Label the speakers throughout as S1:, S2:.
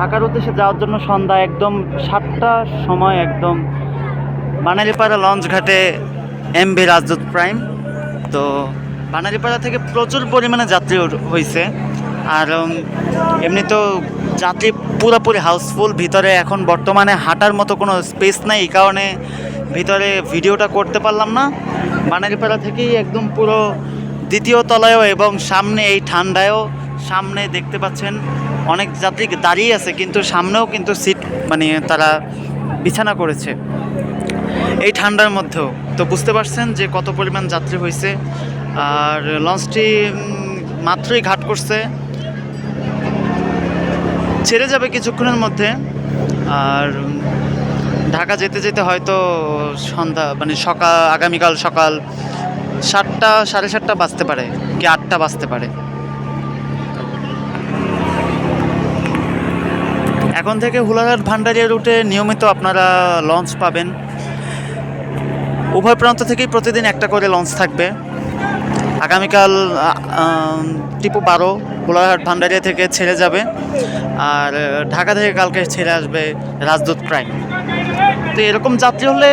S1: ঢাকার উদ্দেশ্যে যাওয়ার জন্য সন্ধ্যা একদম সাতটার সময় একদম বানারীপাড়া লঞ্চ ঘাটে এমবি রাজদূত প্রাইম। তো বানারীপাড়া থেকে প্রচুর পরিমাণে যাত্রী হয়েছে আর এমনি তো যাত্রী পুরোপুরি হাউসফুল। ভিতরে এখন বর্তমানে হাঁটার মতো কোনো স্পেস নাই, এই কারণে ভিতরে ভিডিওটা করতে পারলাম না। বানারীপাড়া থেকেই একদম পুরো দ্বিতীয় তলায়ও এবং সামনে এই ঠান্ডায়ও সামনে দেখতে পাচ্ছেন অনেক যাত্রী দাঁড়িয়ে আছে, কিন্তু সামনেও কিন্তু সিট মানে তারা বিছানা করেছে। এই ঠান্ডার মধ্যেও। তো বুঝতে পারছেন যে কত পরিমাণ যাত্রী হয়েছে। আর লঞ্চটি মাত্রই ঘাট করছে। ছেড়ে যাবে কিছুক্ষণের মধ্যে। আর ঢাকা যেতে যেতে হয়তো সন্ধ্যা মানে সকাল, আগামীকাল সকাল সাতটা, সাড়ে সাতটা বাজতে পারে, কি আটটা বাজতে পারে। এখন থেকে হুলাঘাট ভান্ডারিয়া রুটে নিয়মিত আপনারা লঞ্চ পাবেন। উভয় প্রান্ত থেকেই প্রতিদিন একটা করে লঞ্চ থাকবে। আগামীকাল টিপু বারো কোলাঘাট ভান্ডারিয়া থেকে ছেড়ে যাবে। আর ঢাকা থেকে কালকে ছেড়ে আসবে রাজদূত প্রাইম তো এরকম যাত্রী হলে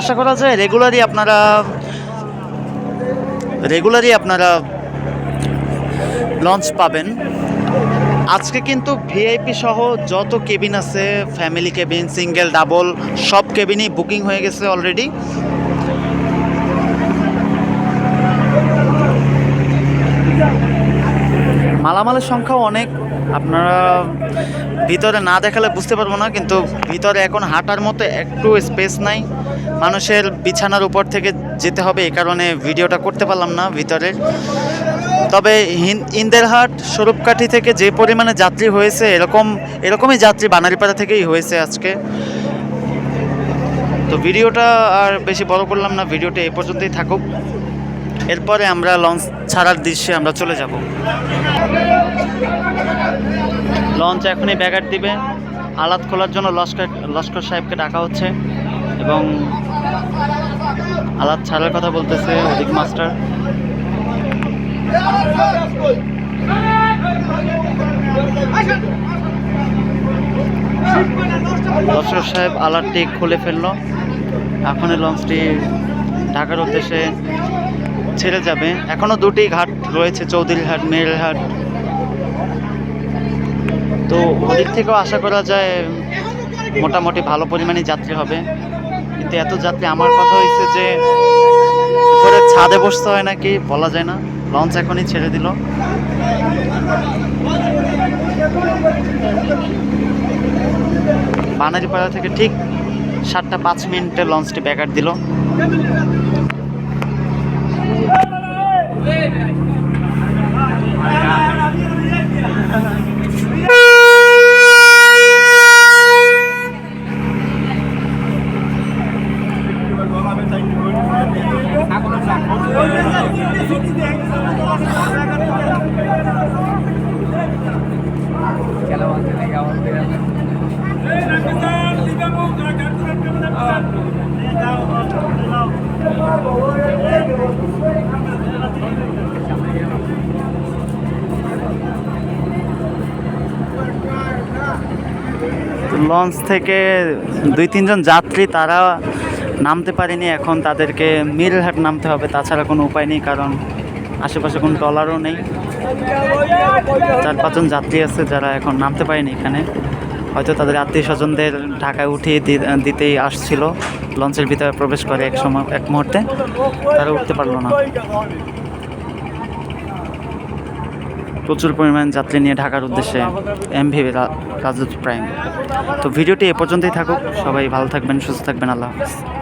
S1: আশা করা যায় রেগুলারই আপনারা রেগুলারই আপনারা লঞ্চ পাবেন। আজকে কিন্তু ভিআইপি সহ যত কেবিন আছে ফ্যামিলি কেবিন সিঙ্গেল ডাবল সব কেবিনই বুকিং হয়ে গেছে অলরেডি মালামালের সংখ্যাও অনেক। আপনারা ভিতরে না দেখালে বুঝতে পারব না, কিন্তু ভিতরে এখন হাঁটার মতো একটু স্পেস নাই। মানুষের বিছানার উপর থেকে যেতে হবে, এ কারণে ভিডিওটা করতে পারলাম না ভিতরে। তবে ইন্দেরহাট, স্বরূপকাঠি থেকে যে পরিমাণে যাত্রী হয়েছে, এরকম, এরকমই যাত্রী বানারীপাড়া থেকেই হয়েছে আজকে। তো ভিডিওটা আর বেশি বড় করলাম না, ভিডিওটা এই পর্যন্তই থাকুক। এরপরে আমরা লঞ্চ ছাড়ার দৃশ্যে আমরা চলে যাব। লঞ্চ এখনই ব্যাগার দিবে। আলাদ খোলার জন্য লস্কর লস্কর সাহেবকে ডাকা হচ্ছে। এবং আলাদ ছাড়ার কথা বলতেছে অধিক মাস্টার। লস্কর সাহেব আলারটি খুলে ফেলল। এখন লঞ্চটি ঢাকার উদ্দেশ্যে ছেড়ে যাবে। এখনও দুটি ঘাট রয়েছে চৌধুরী ঘাট মেরের ঘাট। তো ওদিক থেকেও আশা করা যায়, মোটামুটি ভালো পরিমাণে যাত্রী হবে। কিন্তু এত যাত্রী, আমার কথা হয়েছে যে উপরে ছাদে বসতে হয় নাকি, বলা যায় না। লঞ্চ এখনই ছেড়ে দিল। বানারিপাড়া থেকে ঠিক সাতটা পাঁচ মিনিটে লঞ্চটি ব্যাকার দিল। লঞ্চ থেকে দুই তিনজন যাত্রী তারা নামতে পারেনি, এখন তাদেরকে মিরহাট নামতে হবে, তাছাড়া কোনো উপায় নেই, কারণ আশেপাশে কোনো ট্রলারও নেই। চার পাঁচজন যাত্রী আছে যারা এখন নামতে পারেনি এখানে। হয়তো তাদের আত্মীয় স্বজনদের ঢাকায় উঠিয়ে দিতেই আসছিল, লঞ্চের ভিতরে প্রবেশ করে এক সময়, এক মুহূর্তে। তারা উঠতে পারল না। প্রচুর পরিমাণ যাত্রী নিয়ে ঢাকার উদ্দেশ্যে এম এমভি রাজদূত প্রাইম। তো ভিডিওটি এ পর্যন্তই থাকুক। সবাই ভালো থাকবেন, সুস্থ থাকবেন, আল্লাহ হাফিজ।